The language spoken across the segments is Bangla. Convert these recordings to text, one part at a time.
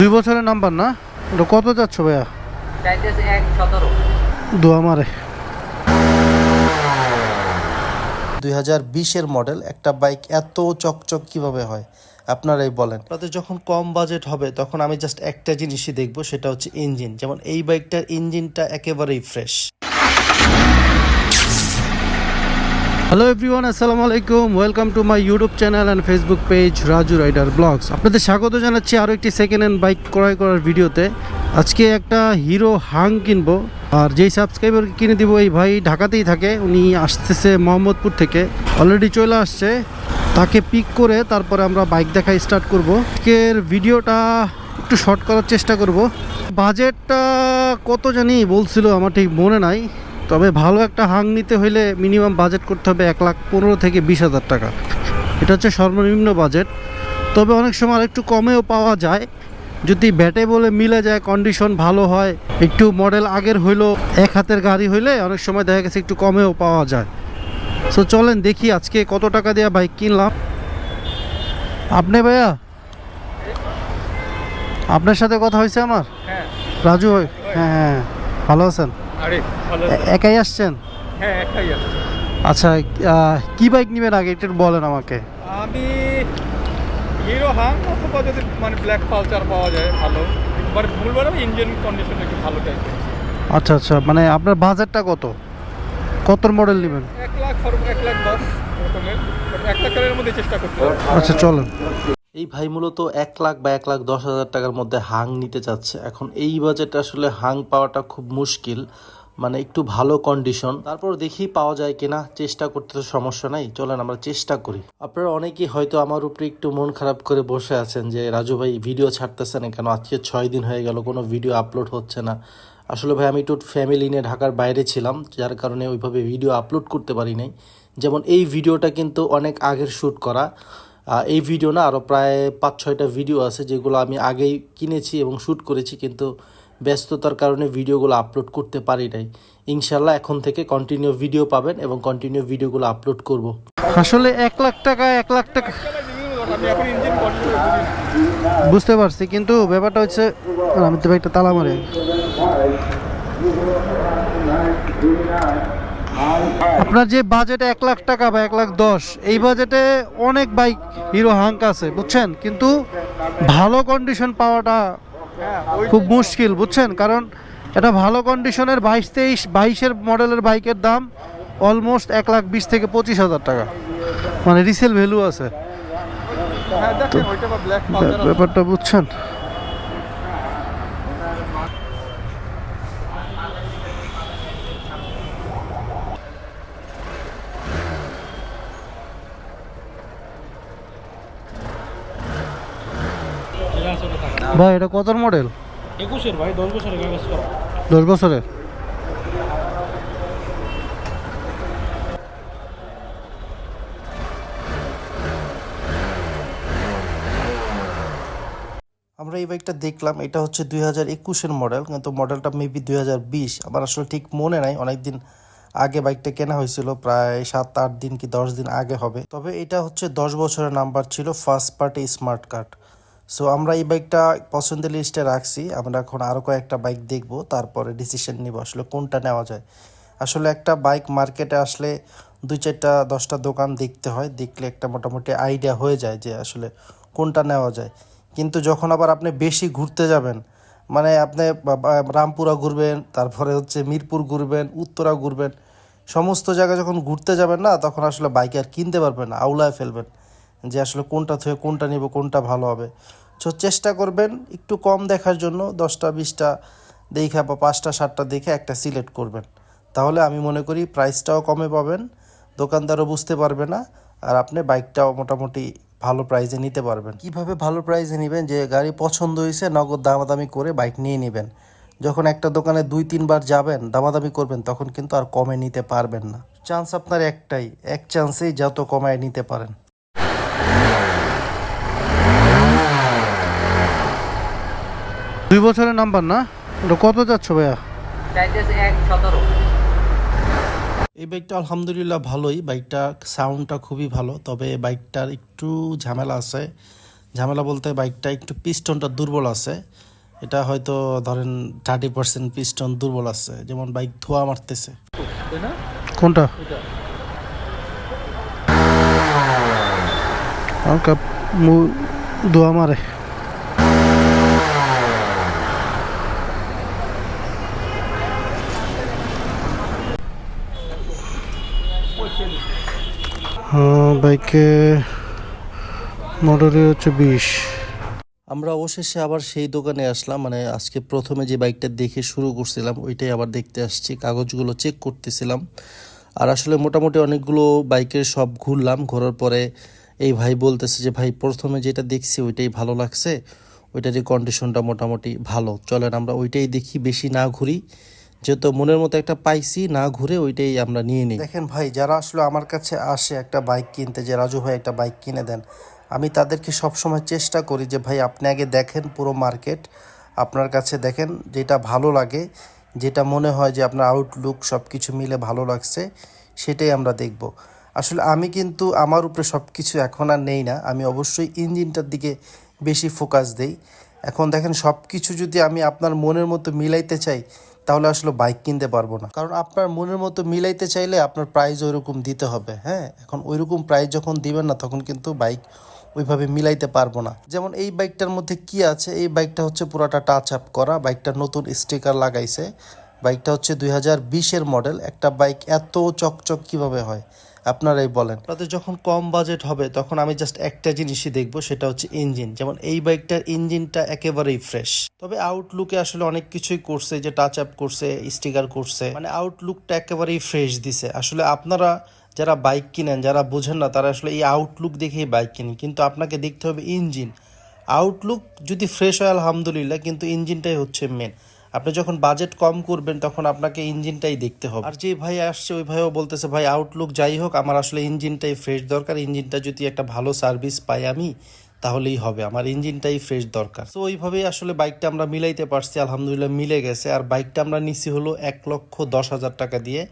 দুই বছরের নাম্বার না? ওটা কত যাচ্ছ ভাইয়া? দোয়া মারে। দুই হাজার বিশের মডেল একটা বাইক এত চকচক কীভাবে হয়? আপনারাই বলেন। তাদের যখন কম বাজেট হবে তখন আমি জাস্ট একটা জিনিসই দেখব সেটা হচ্ছে ইঞ্জিন। যেমন এই বাইকটার ইঞ্জিনটা একেবারেই ফ্রেশ হ্যালো এভরিওয়ান আসসালামু আলাইকুম welcome to my YouTube channel and Facebook page Raju rider vlogs আপনাদের স্বাগত জানাচ্ছি আরও একটি সেকেন্ড হ্যান্ড বাইক ক্রয় করার ভিডিওতে আজকে একটা হিরো হাং কিনবো, আর যেই সাবস্ক্রাইবার কিনে দিব, এই ভাই ঢাকাতেই থাকে। উনি আসতেছে মোহাম্মদপুর থেকে। অলরেডি চলে আসছে। তাকে পিক করে তারপরে আমরা বাইক দেখা স্টার্ট করব। আজকের ভিডিওটা একটু শর্ট করার চেষ্টা করব। বাজেটটা কত জানি বলছিল, আমার ঠিক মনে নাই। তবে ভালো একটা হাং নিতে হইলে মিনিমাম বাজেট করতে হবে এক লাখ পনেরো থেকে বিশ হাজার টাকা। এটা হচ্ছে সর্বনিম্ন বাজেট তবে অনেক সময় একটু কমেও পাওয়া যায়। যদি ব্যাটে বলে মিলে যায় কন্ডিশন ভালো হয় একটু মডেল আগের হইল এক হাতের গাড়ি হইলে অনেক সময় দেখা গেছে একটু কমেও পাওয়া যায়। সো চলেন দেখি আজকে কত টাকা দিয়ে বাইক কিনলাম। আপনি ভাইয়া? আপনার সাথে কথা হয়েছে আমার? হ্যাঁ। রাজু ভাই? হ্যাঁ হ্যাঁ ভালো আছেন? আরে ভালো এ- একাই আসছেন? হ্যাঁ একটাই আছে আচ্ছা কি বাইক নেবেন আগে? একটু বলেন আমাকে। আমি হিরো হাং অথবা যদি মানে ব্ল্যাক পালচার পাওয়া যায় ভালো। এবার ভুল বললাম ইঞ্জিন কন্ডিশন একটু ভালো টাইপের আচ্ছা আচ্ছা মানে আপনার বাজেটটা কত? কত মডেল নেবেন? এক লাখ এক লাখ দশ এক লাখ টাকার মধ্যে চেষ্টা করতে আচ্ছা চলেন। এই ভাই মূলত এক লাখ বা এক লাখ দশ হাজার টাকার মধ্যে হাং নিতে চাচ্ছে। এখন এই বাজেটে আসলে হাং পাওয়াটা খুব মুশকিল মানে একটু ভালো কন্ডিশন তারপর দেখি পাওয়া যায় কিনা, চেষ্টা করতে তো সমস্যা নাই, চলেন আমরা চেষ্টা করি। আপনারা অনেকেই হয়তো আমার উপরে একটু মন খারাপ করে বসে আছেন যে, রাজু ভাই ভিডিও ছাড়তেছেন কেন? আজকে ছয় দিন হয়ে গেল, কোনো ভিডিও আপলোড হচ্ছে না। আসলে ভাই, আমি একটু ফ্যামিলি নিয়ে ঢাকার বাইরে ছিলাম, যার কারণে ওইভাবে ভিডিও আপলোড করতে পারি নাই। যেমন এই ভিডিওটা কিন্তু অনেক আগের শ্যুট করা। এই ভিডিও না আরও প্রায় পাঁচ, ছয়টা ভিডিও আছে যেগুলো আমি আগেই কিনেছি এবং শ্যুট করেছি, কিন্তু ব্যস্ততার কারণে ভিডিওগুলো আপলোড করতে পারি নাই। ইনশাল্লাহ এখন থেকে কন্টিনিউ ভিডিও পাবেন এবং কন্টিনিউ ভিডিওগুলো আপলোড করব। আসলে এক লাখ টাকা, এক লাখ টাকা। বুঝতে পারছি, কিন্তু ব্যাপারটা হচ্ছে আমি তো একটা তালা মারি। আপনার যে বাজেট এক লাখ টাকা বা এক লাখ দশ, এই বাজেটে অনেক বাইক হিরো হাঙ্ক আছে, বুঝছেন? কিন্তু ভালো কন্ডিশন পাওয়াটা খুব মুশকিল, বুঝছেন? কারণ এটা ভালো কন্ডিশনের বাইশ তেইশ, বাইশের মডেলের বাইকের দাম অলমোস্ট এক লাখ বিশ থেকে পঁচিশ হাজার টাকা। মানে রিসেল ভ্যালু আছে। ব্যাপারটা বুঝছেন? ভাই এটা কত মডেল? একুশের ভাই দশ বছরের কাগজ করা দশ বছরের? আমরা এই বাইকটা দেখলাম এটা হচ্ছে দুই হাজার একুশের মডেল কিন্তু মডেলটা মেবি দুই হাজার বিশ। আমার আসলে ঠিক মনে নাই অনেকদিন আগে বাইকটা কেনা হয়েছিল প্রায় সাত আট দিন কি দশ দিন আগে হবে। তবে এটা হচ্ছে দশ বছরের নাম্বার ছিল first party smart card so আমরা এই বাইকটা পছন্দের লিস্টে রাখছি। আমরা এখন আরও কয়েকটা বাইক দেখব, তারপরে ডিসিশন নিব আসলে কোনটা নেওয়া যায়। আসলে একটা বাইক মার্কেটে আসলে দুই চারটা, দশটা দোকান দেখতে হয়, দেখলে একটা মোটামুটি আইডিয়া হয়ে যায় যে আসলে কোনটা নেওয়া যায়। কিন্তু যখন আবার আপনি বেশি ঘুরতে যাবেন মানে আপনি রামপুরা ঘুরবেন, তারপরে হচ্ছে মিরপুর ঘুরবেন, উত্তরা ঘুরবেন, সমস্ত জায়গায় যখন ঘুরতে যাবেন না, তখন আসলে বাইক আর কিনতে পারবেন না আউলায় ফেলবেন। যে আসলে কোনটা থেকে কোনটা নিব, কোনটা ভালো হবে। সো চেষ্টা করবেন একটু কম দেখার জন্য, দশটা, বিশটা দেখা বা পাঁচটা, সাতটা দেখে একটা সিলেক্ট করবেন। তাহলে আমি মনে করি প্রাইসটাও কমে পাবেন, দোকানদারও বুঝতে পারবে না, আর আপনি বাইকটাও মোটামুটি ভালো প্রাইজে নিতে পারবেন। কীভাবে ভালো প্রাইজে নেবেন? যে গাড়ি পছন্দ হয়েছে, নগদ দামাদামি করে বাইক নিয়ে নেবেন। যখন একটা দোকানে দুই, তিনবার যাবেন, দামাদামি করবেন, তখন কিন্তু আর কমে নিতে পারবেন না। চান্স আপনার একটাই, এক চান্সেই যত কমায় নিতে পারেন। দুই বছরের নাম্বার না? ওটা কত যাচ্ছ ভাইয়া? এই বাইকটা আলহামদুলিল্লাহ ভালোই। বাইকটা সাউন্ডটা খুবই ভালো তবে বাইকটার একটু ঝামেলা আছে। ঝামেলা বলতে বাইকটা একটু পিস্টনটা দুর্বল আছে। এটা হয়তো ধরেন থার্টি পার্সেন্ট পিস্টন দুর্বল আছে যেমন বাইক ধোয়া মারতেছে। না কোনটা? এটা। দোয়া মারে হ্যাঁ বাইকে মডেলই হচ্ছে বিশ। আমরা অবশেষে আবার সেই দোকানে আসলাম মানে আজকে প্রথমে যে বাইকটা দেখে শুরু করছিলাম, ওইটাই আবার দেখতে আসছি, কাগজগুলো চেক করতেছিলাম। আর আসলে মোটামুটি অনেকগুলো বাইকের সব ঘুরলাম, ঘোরার পরে এই ভাই বলতেছে যে, ভাই, প্রথমে যেটা দেখছি ওইটাই ভালো লাগছে, ওইটারই কন্ডিশনটা মোটামুটি ভালো। চলেন, আমরা ওইটাই দেখি, বেশি না ঘুরি। যেহেতু মনের মতো একটা পাইছি, না ঘুরে ওইটাই আমরা নিয়ে নিই। দেখেন ভাই, যারা আসলে আমার কাছে আসে একটা বাইক কিনতে, যে রাজু ভাই একটা বাইক কিনে দেন, আমি তাদেরকে সবসময় চেষ্টা করি যে, ভাই, আপনি আগে দেখেন পুরো মার্কেট আপনার কাছে দেখেন যেটা ভালো লাগে, যেটা মনে হয় যে আপনার আউটলুক সব কিছু মিলে ভালো লাগছে, সেটাই আমরা দেখব। আসলে আমি কিন্তু আমার উপরে সব কিছু এখন আর নেই না, আমি অবশ্যই ইঞ্জিনটার দিকে বেশি ফোকাস দেই। এখন দেখেন সব কিছু যদি আমি আপনার মনের মতো মিলাইতে চাই তাহলে আসলে বাইক কিনতে পারব না। কারণ আপনার মনের মতো মিলাইতে চাইলে আপনার প্রাইস ওইরকম দিতে হবে হ্যাঁ? এখন ওইরকম প্রাইস যখন দিবেন না, তখন কিন্তু বাইক ওইভাবে মিলাইতে পারব না। যেমন এই বাইকটার মধ্যে কি আছে? এই বাইকটা হচ্ছে পুরাটা টাচ আপ করা বাইকটা নতুন স্টিকার লাগাইছে। বাইকটা হচ্ছে দুই হাজার বিশের মডেল একটা বাইক এত চকচক কীভাবে হয়? আপনারাই বলেন। আপনাদের যখন কম বাজেট হবে, তখন আমি জাস্ট একটা জিনিসই দেখব, সেটা হচ্ছে ইঞ্জিন যেমন এই বাইকটার ইঞ্জিনটা একেবারেই ফ্রেশ তবে আউটলুকে আসলে অনেক কিছুই করছে, যে টাচ আপ করছে স্টিকার করছে। মানে আউটলুকটা একেবারেই ফ্রেশ দিছে। আসলে আপনারা যারা বাইক কিনেন, যারা বোঝেন না, তারা আসলে এই আউটলুক দেখেই বাইক কিনেন। কিন্তু আপনাকে দেখতে হবে ইঞ্জিন আউটলুক যদি ফ্রেশ হয়, আলহামদুলিল্লাহ, কিন্তু ইঞ্জিনটাই হচ্ছে মেন আপনি যখন বাজেট কম করবেন, তখন আপনাকে ইঞ্জিনটাই দেখতে হবে। আর যে ভাই আসছে, ওই ভাইও বলতেছে, ভাই আউটলুক যাই হোক, আমার আসলে ইঞ্জিনটাই ফ্রেশ দরকার। ইঞ্জিনটা যদি একটা ভালো সার্ভিস পাই আমি, তাহলেই হবে। আমার ইঞ্জিনটাই ফ্রেশ দরকার। তো ওইভাবেই আসলে বাইকটা আমরা মিলাইতে পারছি। আলহামদুলিল্লাহ, মিলে গেছে। আর বাইকটা আমরা নিছি হলো এক লক্ষ দশ হাজার টাকা দিয়ে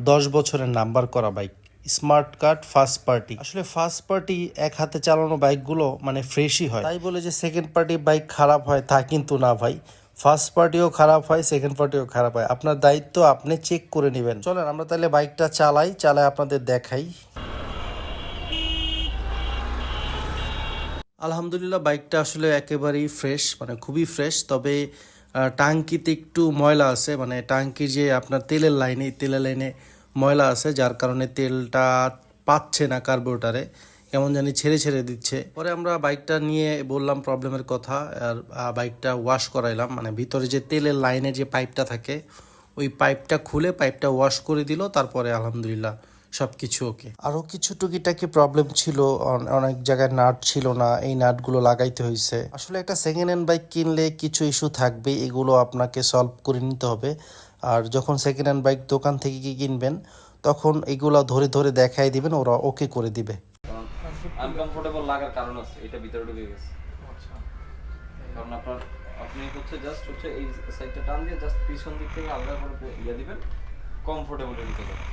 দশ বছরের নাম্বার করা bike smart card first party আসলে ফার্স্ট পার্টি এক হাতে চালানো বাইকগুলো মানে ফ্রেশই হয়। তাই বলে যে সেকেন্ড পার্টি বাইক খারাপ হয়, তা কিন্তু না ভাই। ফার্স্ট পার্টিও খারাপ হয় সেকেন্ড পার্টিও খারাপ হয়। আপনার দায়িত্ব আপনি চেক করে নেবেন। চলেন, আমরা তাহলে বাইকটা চালাই চালাই আপনাদের দেখাই। আলহামদুলিল্লাহ বাইকটা আসলে একেবারেই ফ্রেশ মানে খুবই ফ্রেশ তবে টাঙ্কিতে একটু ময়লা আছে। মানে টাঙ্কি যে আপনার তেলের লাইনে তেলের লাইনে ময়লা আছে, যার কারণে তেলটা পাচ্ছে না কার্বোরেটারে কেমন জানি ছেড়ে ছেড়ে দিচ্ছে। পরে আমরা বাইকটা নিয়ে বললাম প্রবলেমের কথা আর বাইকটা ওয়াশ করাইলাম। মানে ভিতরে যে তেলের লাইনে যে পাইপটা থাকে ওই পাইপটা খুলে পাইপটা ওয়াশ করে দিল তারপরে আলহামদুলিল্লাহ সব কিছু ওকে আরও কিছু টুকিটাকি প্রবলেম ছিল অন- অনেক জায়গায় নাট ছিল না এই নাটগুলো লাগাইতে হয়েছে আসলে একটা সেকেন্ড হ্যান্ড বাইক কিনলে কিছু ইস্যু থাকবে এগুলো আপনাকে সলভ করে নিতে হবে। আর যখন সেকেন্ড হ্যান্ড বাইক দোকান থেকে কি কিনবেন তখন এগুলো ধরে ধরে দেখাই দিবেন ওরা ওকে করে দিবে। আনকমফোর্টেবল লাগার কারণ আছে এটা ভিতরে ঢুকে গেছে। কারণ আপনার আপনি হচ্ছে জাস্ট হচ্ছে এই সাইডটা টান দিয়ে জাস্ট পিছন দিক থেকে আলাদা করে ইয়ে দিবেন কমফোর্টেবল নিতে পারবেন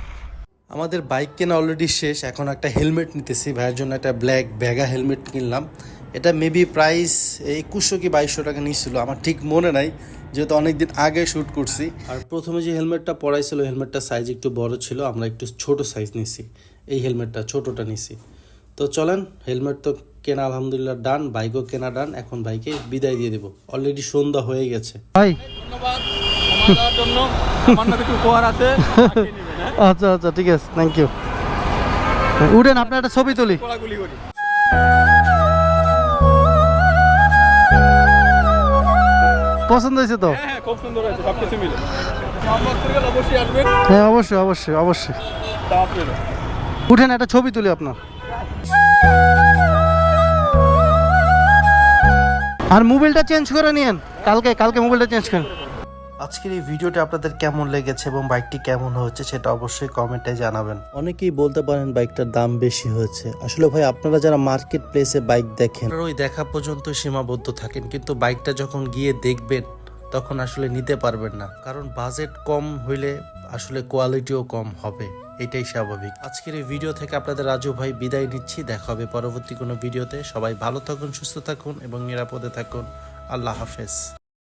আমাদের বাইক কেনা অলরেডি শেষ এখন একটা হেলমেট নিতেছি ভাইয়ের জন্য একটা ব্ল্যাক ব্যাগা হেলমেট কিনলাম। এটা মেবি প্রাইস একুশশো কি বাইশশো টাকা নিয়েছিল আমার ঠিক মনে নাই যেহেতু অনেকদিন আগে শ্যুট করছি। আর প্রথমে যে হেলমেটটা পরাইছিল হেলমেটটা সাইজ একটু বড় ছিল আমরা একটু ছোট সাইজ নিছি এই হেলমেটটা ছোটটা নিছি তো চলেন হেলমেট তো কেনা আলহামদুলিল্লাহ ডান বাইকও কেনা ডান এখন বাইকে বিদায় দিয়ে দেবো। অলরেডি সন্ধ্যা হয়ে গেছে। ভাই। ধন্যবাদ জন্য। আমার কিছু উপহার আছে মাখিয়ে নেবেন, হ্যাঁ? আচ্ছা আচ্ছা ঠিক আছে থ্যাংক ইউ উঠেন আপনার একটা ছবি তুলি। কোলাগুলি করি। পছন্দ হয়েছে তো? হ্যাঁ হ্যাঁ খুব সুন্দর হয়েছে সব মিলে। অবশ্যই আসবেন। হ্যাঁ অবশ্যই অবশ্যই অবশ্যই। উঠেন একটা ছবি তুলি আপনার। আর মোবাইলটা চেঞ্জ করে নিয়েন কালকে কালকে মোবাইলটা চেঞ্জ করেন। আজকের এই ভিডিওটা আপনাদের কেমন লেগেছে এবং বাইকটি কেমন হয়েছে সেটা অবশ্যই কমেন্টে জানাবেন। অনেকেই বলতে পারেন বাইকটার দাম বেশি হয়েছে। আসলে ভাই আপনারা যারা মার্কেট প্লেসে বাইক দেখেন ওই দেখা পর্যন্ত সীমাবদ্ধ থাকেন কিন্তু বাইকটা যখন গিয়ে দেখবেন তখন আসলে নিতে পারবেন না। কারণ বাজেট কম হইলে আসলে কোয়ালিটিও কম হবে। এটাই স্বাভাবিক। আজকের এই ভিডিও থেকে আপনাদের রাজু ভাই বিদায় নিচ্ছি। দেখা হবে পরবর্তী কোনো ভিডিওতে সবাই ভালো থাকুন, সুস্থ থাকুন এবং নিরাপদে থাকুন। আল্লাহ হাফেজ।